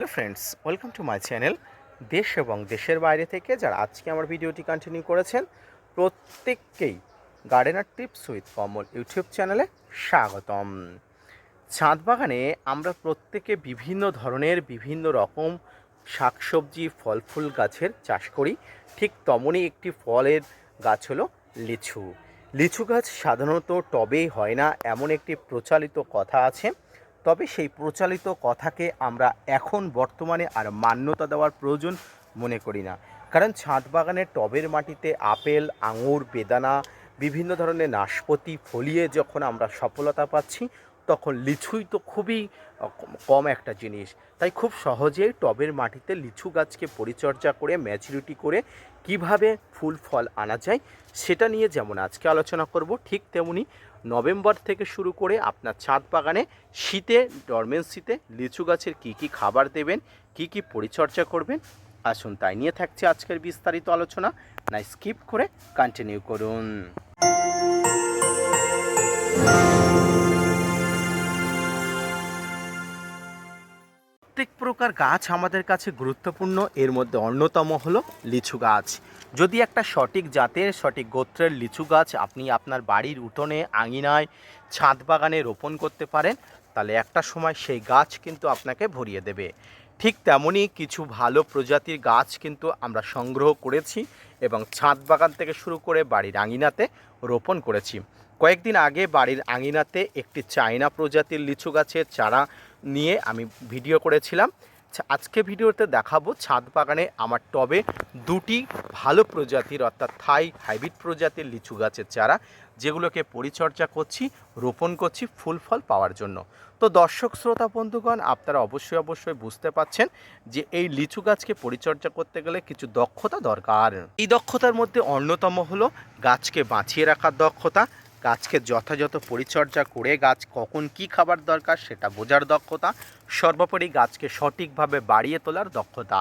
Hello friends, welcome to my channel দেশ এবং দেশের বাইরে থেকে যারা আজকে আমার ভিডিওটি কন্টিনিউ করেছেন, প্রত্যেককেই gardener tips with Kamal YouTube চ্যানেলে স্বাগতম। ছাদ বাগানে আমরা প্রত্যেকে বিভিন্ন ধরনের বিভিন্ন রকম শাকসবজি ফল ফুল গাছের চাষ করি। ঠিক তেমনই একটি ফলের গাছ হলো লিচু। লিচু গাছ সাধারণত টবেই হয় না, এমন একটি প্রচলিত কথা আছে। তবে সেই প্রচলিত কথাকে আমরা এখন বর্তমানে আর মান্যতা দেওয়ার প্রয়োজন মনে করি না। কারণ ছাদ বাগানের টবের মাটিতে আপেল, আঙুর, বেদানা, বিভিন্ন ধরনের নাশপাতি ফলিয়ে যখন আমরা সফলতা পাচ্ছি, তখন লিচুই তো খুবই কম একটা জিনিস। তাই খুব সহজেই টবের মাটিতে লিচু গাছকে পরিচর্যা করে ম্যাচুরিটি করে কীভাবে ফুল, ফল আনা যায়, সেটা নিয়ে যেমন আজকে আলোচনা করব, ঠিক তেমনি নভেম্বর থেকে শুরু করে আপনার ছাদ বাগানে শীতে, ডরমেন্সিতে লিচু গাছের কী কী খাবার দেবেন, কী কী পরিচর্যা করবেন, আসুন তাই নিয়ে থাকছে আজকের বিস্তারিত আলোচনা। না স্কিপ করে কন্টিনিউ করুন। প্রত্যেক প্রকার গাছ আমাদের কাছে গুরুত্বপূর্ণ। এর মধ্যে অন্যতম হলো লিচু গাছ। যদি একটা সঠিক জাতের, সঠিক গোত্রের লিচু গাছ আপনি আপনার বাড়ির উঠোনে, আঙিনায়, ছাদ বাগানে রোপণ করতে পারেন, তাহলে একটা সময় সেই গাছ কিন্তু আপনাকে ভরিয়ে দেবে। ঠিক তেমনই কিছু ভালো প্রজাতির গাছ কিন্তু আমরা সংগ্রহ করেছি এবং ছাদ বাগান থেকে শুরু করে বাড়ির আঙিনাতে রোপণ করেছি। কয়েকদিন আগে বাড়ির আঙিনাতে একটি চায়না প্রজাতির লিচু গাছের চারা নিয়ে আমি ভিডিও করেছিলাম। আজকে ভিডিওতে দেখাবো ছাদ বাগানে আমার টবে দুটি ভালো প্রজাতির অর্থাৎ থাই হাইব্রিড প্রজাতির লিচু গাছের চারা, যেগুলোকে পরিচর্যা করছি, রোপণ করছি ফুল ফল পাওয়ার জন্য। তো দর্শক, শ্রোতা, বন্ধুগণ, আপনারা অবশ্যই অবশ্যই বুঝতে পাচ্ছেন যে এই লিচু গাছকে পরিচর্যা করতে গেলে কিছু দক্ষতা দরকার। এই দক্ষতার মধ্যে অন্যতম হলো গাছকে বাঁচিয়ে রাখার দক্ষতা গাছকে যথাযথ পরিচর্যা করে গাছ কখন কি খাবার দরকার সেটা বোঝার দক্ষতা, সর্বোপরি গাছকে সঠিকভাবে বাড়িয়ে তোলার দক্ষতা।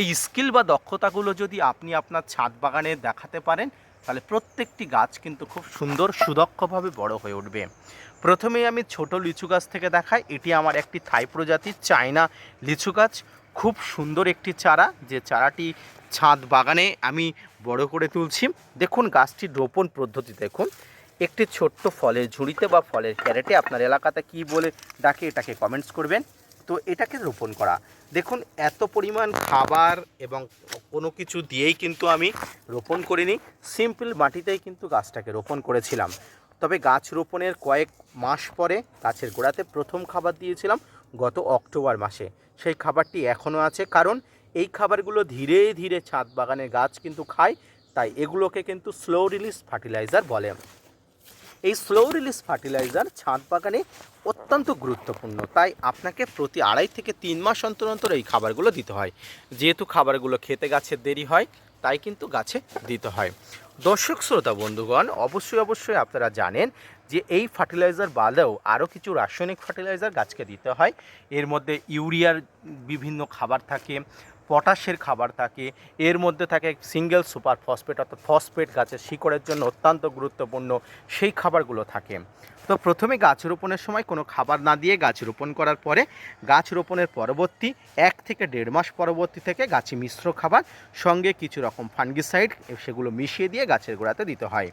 এই স্কিল বা দক্ষতাগুলো যদি আপনি আপনার ছাদ বাগানে দেখাতে পারেন, তাহলে প্রত্যেকটি গাছ কিন্তু খুব সুন্দর, সুদক্ষভাবে বড় হয়ে উঠবে। প্রথমেই আমি ছোট লিচু গাছ থেকে দেখাই। এটি আমার একটি থাই প্রজাতির চায়না লিচু গাছ। খুব সুন্দর একটি চারা, যে চারাটি ছাদ বাগানে আমি বড় করে তুলছি। দেখুন গাছটি রোপণ পদ্ধতি, দেখুন। একটি ছোট্ট ফলের ঝুড়িতে বা ফলের ক্যারেটে আপনার এলাকাতে কি বলে ডাকে এটাকে কমেন্টস করবেন। তো এটাকে রোপণ করা। দেখুন, এত পরিমাণ খাবার এবং কোনো কিছু দিয়েই কিন্তু আমি রোপণ করিনি। সিম্পল মাটিতেই কিন্তু গাছটাকে রোপণ করেছিলাম। তবে গাছ রোপণের কয়েক মাস পরে গাছের গোড়াতে প্রথম খাবার দিয়েছিলাম গত অক্টোবর মাসে। সেই খাবারটি এখনও আছে। কারণ, এই খাবারগুলো ধীরে ধীরে ছাদ বাগানের গাছ কিন্তু খায়, তাই এগুলোকে কিন্তু স্লো রিলিজ ফার্টিলাইজার বলে। এই স্লো রিলিজ ফার্টিলাইজার ছাদ বাগানে অত্যন্ত গুরুত্বপূর্ণ। তাই আপনাকে প্রতি আড়াই থেকে তিন মাস অন্তর অন্তর এই খাবারগুলো দিতে হয়। যেহেতু খাবারগুলো খেতে গাছের দেরি হয়, তাই কিন্তু গাছে দিতে হয়। দর্শক, শ্রোতা, বন্ধুগণ, অবশ্যই অবশ্যই আপনারা জানেন যে এই ফার্টিলাইজার বাদেও আরও কিছু রাসায়নিক ফার্টিলাইজার গাছকে দিতে হয়। এর মধ্যে ইউরিয়ার বিভিন্ন খাবার থাকে পটাশের খাবার থাকে। এর মধ্যে থাকে সিঙ্গেল সুপার ফসফেট, অর্থাৎ ফসফেট গাছের শিকড়ের জন্য অত্যন্ত গুরুত্বপূর্ণ। সেই খাবারগুলো থাকে। তো প্রথমে গাছ রোপণের সময় কোনো খাবার না দিয়ে গাছ রোপণ করার পরে গাছ রোপণের পরবর্তী এক থেকে দেড় মাস পরবর্তী থেকে গাছে মিশ্র খাবার, সঙ্গে কিছু রকম ফাঙ্গিসাইড, সেগুলো মিশিয়ে দিয়ে গাছের গোড়াতে দিতে হয়।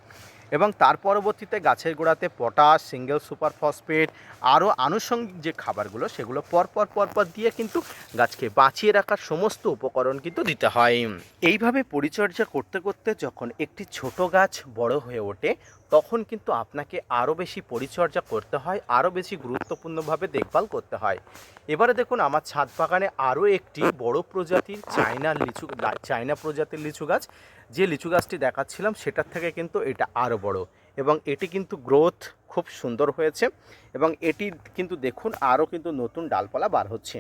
এবং তার পরবর্তীতে গাছের গোড়াতে পটাশ, সিঙ্গেল সুপার ফসফেট আরও আনুষঙ্গিক যে খাবারগুলো, সেগুলো পরপর পরপর দিয়ে কিন্তু গাছকে বাঁচিয়ে রাখার সমস্ত উপকরণ কিন্তু দিতে হয়। এইভাবে পরিচর্যা করতে করতে যখন একটি ছোট গাছ বড় হয়ে ওঠে, তখন কিন্তু আপনাকে আরও বেশি পরিচর্যা করতে হয়, আরও বেশি গুরুত্বপূর্ণভাবে দেখভাল করতে হয়। এবারে দেখুন, আমার ছাদ বাগানে আরও একটি বড় প্রজাতির চায়না লিচু চায়না প্রজাতির লিচু গাছ যে লিচু গাছটি দেখাচ্ছিলাম, সেটার থেকে কিন্তু এটা আরও বড়। এবং এটি কিন্তু গ্রোথ খুব সুন্দর হয়েছে এবং এটি কিন্তু দেখুন আরও কিন্তু নতুন ডালপালা বার হচ্ছে।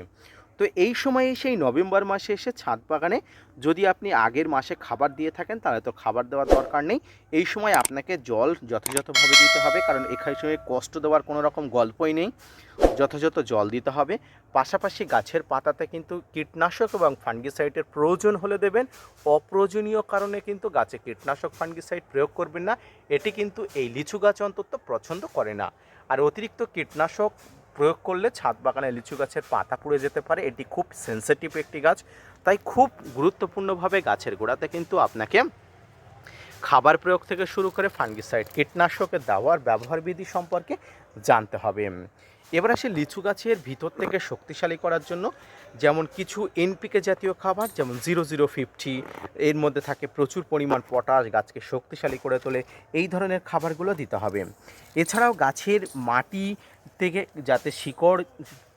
তো এই সময়ে সেই নভেম্বর মাসে এসে ছাদ বাগানে যদি আপনি আগের মাসে খাবার দিয়ে থাকেন, তাহলে তো খাবার দেওয়ার দরকার নেই। এই সময় আপনাকে জল যথাযথভাবে দিতে হবে, কারণ এখানে সময় কষ্ট দেওয়ার কোনো রকম গল্পই নেই। যথাযথ জল দিতে হবে। পাশাপাশি গাছের পাতাতে কিন্তু কীটনাশক এবং ফাঙ্গিসাইডের প্রয়োজন হলে দেবেন। অপ্রয়োজনীয় কারণে কিন্তু গাছে কীটনাশক, ফাঙ্গিসাইড প্রয়োগ করবেন না। এটি কিন্তু এই লিচু গাছ অন্তত পছন্দ করে না। আর অতিরিক্ত কীটনাশক প্রয়োগ করলে ছাদ বাগানে লিচু গাছের পাতা পুড়ে যেতে পারে। এটি খুব সেন্সিটিভ একটি গাছ, তাই খুব গুরুত্বপূর্ণভাবে গাছের গোড়াতে কিন্তু আপনাকে খাবার প্রয়োগ থেকে শুরু করে ফাঙ্গিসাইড, কীটনাশকের দেওয়ার ব্যবহার বিধি সম্পর্কে জানতে হবে। এবার আসে লিচু গাছের ভিতর থেকে শক্তিশালী করার জন্য। যেমন কিছু এনপিকে জাতীয় খাবার, যেমন জিরো জিরো ফিফটি এর মধ্যে থাকে প্রচুর পরিমাণ পটাশ, গাছকে শক্তিশালী করে তোলে। এই ধরনের খাবারগুলো দিতে হবে। এছাড়াও গাছের মাটি থেকে যাতে শিকড়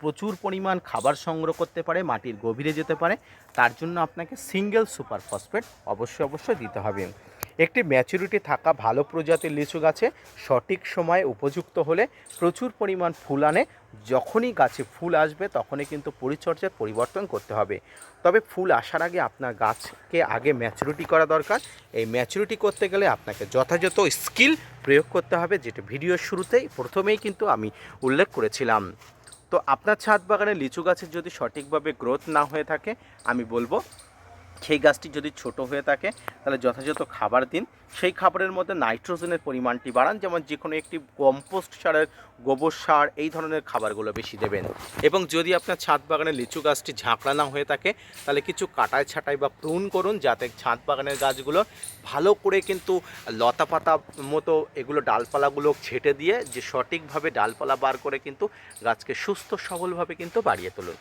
প্রচুর পরিমাণ খাবার সংগ্রহ করতে পারে, মাটির গভীরে যেতে পারে, তার জন্য আপনাকে সিঙ্গেল সুপার ফসফেট অবশ্যই অবশ্যই দিতে হবে। একটি ম্যাচুরিটি থাকা ভালো প্রজাতির লিচু গাছে সঠিক সময়ে উপযুক্ত হলে প্রচুর পরিমাণ ফুল আনে। যখনই গাছে ফুল আসবে, তখনই কিন্তু পরিচর্যার পরিবর্তন করতে হবে। তবে ফুল আসার আগে আপনার গাছকে আগে ম্যাচুরিটি করা দরকার। এই ম্যাচুরিটি করতে গেলে আপনাকে যথাযথ স্কিল প্রয়োগ করতে হবে, যেটা ভিডিওর শুরুতেই, প্রথমেই কিন্তু আমি উল্লেখ করেছিলাম। তো আপনার ছাদ বাগানে লিচু গাছের যদি সঠিকভাবে গ্রোথ না হয়ে থাকে, আমি বলব সেই গাছটি যদি ছোট হয়ে থাকে, তাহলে যথাযথ খাবার দিন। সেই খাবারের মধ্যে নাইট্রোজেনের পরিমাণটি বাড়ান, যেমন যে কোনো একটি কম্পোস্ট সারের গোবর সার, এই ধরনের খাবারগুলো বেশি দেবেন। এবং যদি আপনার ছাদ বাগানে লিচু গাছটি ঝাঁকড়া না হয়ে থাকে, তাহলে কিছু কাটাই ছাটাই বা প্রুন করুন, যাতে ছাদ বাগানের গাছগুলো ভালো করে কিন্তু লতা পাতা মতো এগুলো ডালপালাগুলো ছেটে দিয়ে যে সঠিকভাবে ডালপালা বার করে কিন্তু গাছকে সুস্থ সবলভাবে কিন্তু বাড়িয়ে তুলুন।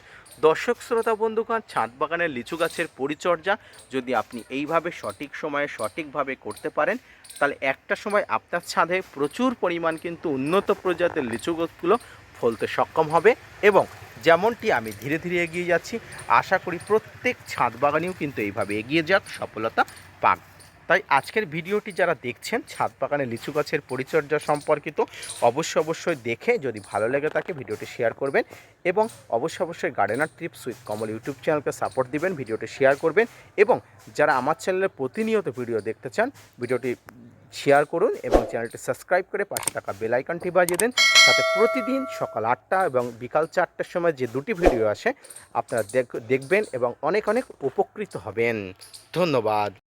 দর্শক, শ্রোতা, বন্ধুগণ ছাদ বাগানের লিচু গাছের পরিচর্যা যদি আপনি এইভাবে সঠিক সময়ে সঠিকভাবে করতে পারেন, তাহলে একটা সময় আপনার ছাদে প্রচুর পরিমাণ কিন্তু উন্নত প্রজাতির লিচু গাছগুলো ফলতে সক্ষম হবে এবং যেমনটি আমি ধীরে ধীরে এগিয়ে যাচ্ছি, আশা করি প্রত্যেক ছাদ বাগানেও কিন্তু এইভাবে এগিয়ে যাক, সফলতা পাক। তাই আজকের ভিডিওটি যারা দেখছেন, ছাদ বাগানে লিচু গাছের পরিচর্যা সম্পর্কিত, অবশ্যই অবশ্যই দেখে যদি ভালো লেগে থাকে ভিডিওটি শেয়ার করবেন এবং অবশ্যই অবশ্যই gardener trips with Kamal YouTube চ্যানেলকে সাপোর্ট দিবেন, ভিডিওটি শেয়ার করবেন এবং যারা আমার চ্যানেলে প্রতিনিয়ত ভিডিও দেখতে চান, ভিডিওটি শেয়ার করুন এবং চ্যানেলটি সাবস্ক্রাইব করে পাশে থাকা বেল আইকনটি বাজিয়ে দেন। তাতে প্রতিদিন সকাল আটটা এবং বিকাল চারটার সময় যে দুটি ভিডিও আসে, আপনারা দেখ- দেখবেন এবং অনেক অনেক উপকৃত হবেন। ধন্যবাদ।